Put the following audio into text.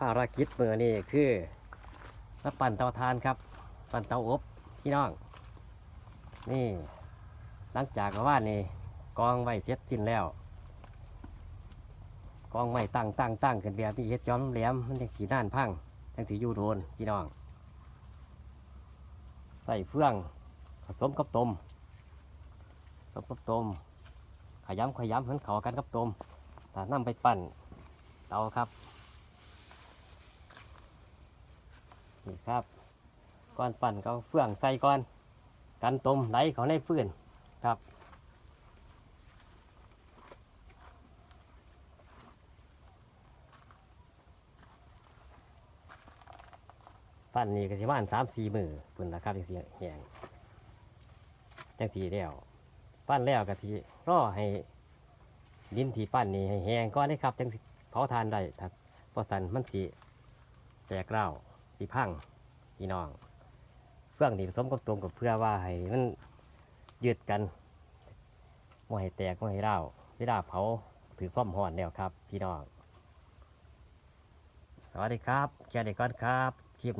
ภารกิจมือนี่คือมาปั่นเตาทานครับ ปั่นเตาอบพี่น้อง นี่ หลังจากว่านี่กองไว้เสร็จสิ้นแล้ว กองไว้ตั้งตั้งตั้งกันแบบนี้เฮ็ดจอมแหลมมันยังสีน่านพังยังสีอยู่โดนพี่น้อง ใส่เฟืองผสมกับตมผสมกับตมขยำขยำให้มันเขากันกับตมแต่นำไปปั่นเตาครับ นี่ครับก้อนปั่นก็เฟื่องใส่ก่อน กันตมไหลเขาในฟืนครับปั้นนี่ก็สิว่านสามสี่มือปุ่นนะครับจังสีแหงจังสีเดียวปั้นแล้วก็ทีรอให้ดินที่ปั้นนี่ให้แห้งก่อนได้ครับจังสิเผาทานได้ครับเพราะสันมันสีแตกเล่า สีพังพี่น้องเฟื่องนี่ผสมกับตวมกับเพื่อว่าให้มันยืดกันไม่ให้แตกไม่ให้เล่าเวลาเผาถือฟ้อมห่อนแล้วครับ พี่น้อง สวัสดีครับแค่เด็กก่อนครับคลิป